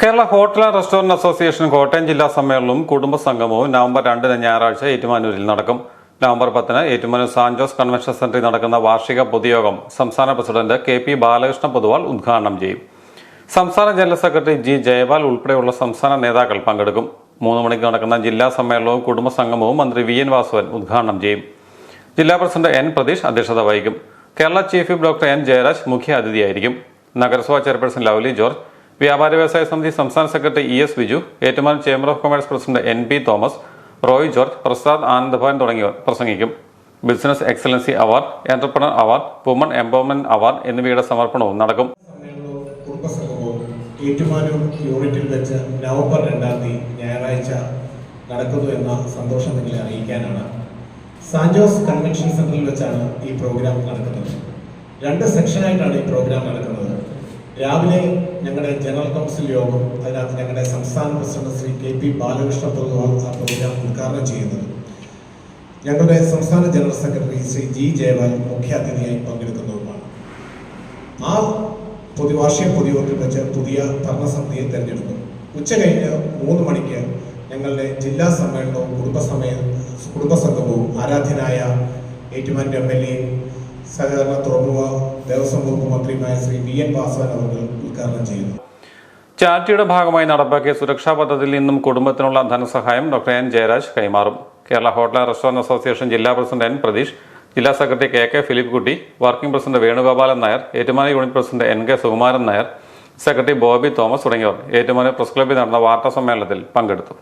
Kerala hotel restaurant association Kottayam ജില്ലാ സമ്മേളനവും കുടുംബസംഗമവും November രണ്ടിന് ഞായറാഴ്ച ഏറ്റുമാനൂരിൽ നടക്കും. നവംബർ പത്തിന് ഏറ്റുമാനൂർ സാൻജോസ് കൺവെൻഷൻ സെന്ററിൽ നടക്കുന്ന വാർഷിക പൊതുയോഗം സംസ്ഥാന president K P Balakrishna Poduval ഉദ്ഘാടനം ചെയ്യും. സംസ്ഥാന ജനറൽ സെക്രട്ടറി ജി ജയപാൽ ഉൾപ്പെടെയുള്ള സംസ്ഥാന നേതാക്കൾ പങ്കെടുക്കും. മൂന്ന് മണിക്ക് നടക്കുന്ന ജില്ലാ സമ്മേളനവും കുടുംബസംഗമവും മന്ത്രി വി എൻ വാസവൻ ഉദ്ഘാടനം ചെയ്യും. ജില്ലാ പ്രസിഡന്റ് എൻ പ്രതീഷ് അധ്യക്ഷത വഹിക്കും. Kerala chief doctor N Jayaraj മുഖ്യ അതിഥിയായിരിക്കും നഗരസഭാ ചെയർപേഴ്സൺ ലവ്ലി ജോർജ് വ്യാപാര വ്യവസായ സമിതി സംസ്ഥാന secretary E S Biju Ettumanoor chamber of commerce president N P Thomas Roy George Prasad Anandabhavan തുടങ്ങിയവർ പ്രസംഗിക്കും. Business excellency award entrepreneur award woman empowerment award എന്നിവയുടെ സമർപ്പണവും നടക്കും. ഏറ്റുമാനൂർ യൂണിറ്റിൽ വെച്ച് നവംബർ രണ്ടാം തീയതി ഞായറാഴ്ച നടക്കുന്നു എന്ന സന്തോഷം നിങ്ങളെ അറിയിക്കാനാണ്. സാൻജോസ് കൺവെൻഷൻ സെന്ററിൽ വെച്ചാണ് ഈ പ്രോഗ്രാം നടക്കുന്നത്. രണ്ട് സെക്ഷനായിട്ടാണ് ഈ പ്രോഗ്രാം നടക്കുന്നത്. രാവിലെ ഞങ്ങളുടെ ജനറൽ കൗൺസിൽ യോഗം അതിനകത്ത് ഞങ്ങളുടെ സംസ്ഥാന president Shri K P Balakrishna Poduval ആ പ്രോഗ്രാം ഉദ്ഘാടനം ചെയ്യുന്നത്. ഞങ്ങളുടെ സംസ്ഥാന general secretary Shri G Jayapal മുഖ്യാതിഥിയായി പങ്കെടുക്കുന്നതുമാണ്. ആ പൊതുവാർഷിക പൊതുയോഗത്തിൽ വെച്ച് പുതിയ ഭരണസമിതിയെ തെരഞ്ഞെടുക്കും. ഉച്ച കഴിഞ്ഞ് മൂന്ന് മണിക്ക് ഞങ്ങളുടെ ജില്ലാ സമ്മേളനവും കുടുംബസമയ കുടുംബസംഗമവും ആരാധ്യനായ ഏറ്റുമാന്റെ എം എൽ എയും സഹകരണ തുറമുഖ മന്ത്രിയുമായ ശ്രീ വി എൻ വാസവൻ അവർ ഉദ്ഘാടനം ചെയ്യുന്നു. ചാരിറ്റിയുടെ ഭാഗമായി നടപ്പാക്കിയ സുരക്ഷാ പദ്ധതിയിൽ നിന്നും കുടുംബത്തിനുള്ള ധനസഹായം ഡോക്ടർ എൻ ജയരാജ് കൈമാറും. കേരള ഹോട്ടൽ റെസ്റ്റോറന്റ് അസോസിയേഷൻ ജില്ലാ പ്രസിഡന്റ് എൻ പ്രതീഷ് ജില്ലാ secretary K K Philip Kutty working president Venugopalan Nair Ettumanoor unit president N K Sukumaran Nair secretary Bobby Thomas തുടങ്ങിയവർ ഏറ്റുമാന പ്രസ് ക്ലബ്ബിൽ നടന്ന വാർത്താ സമ്മേളനത്തിൽ പങ്കെടുത്തു.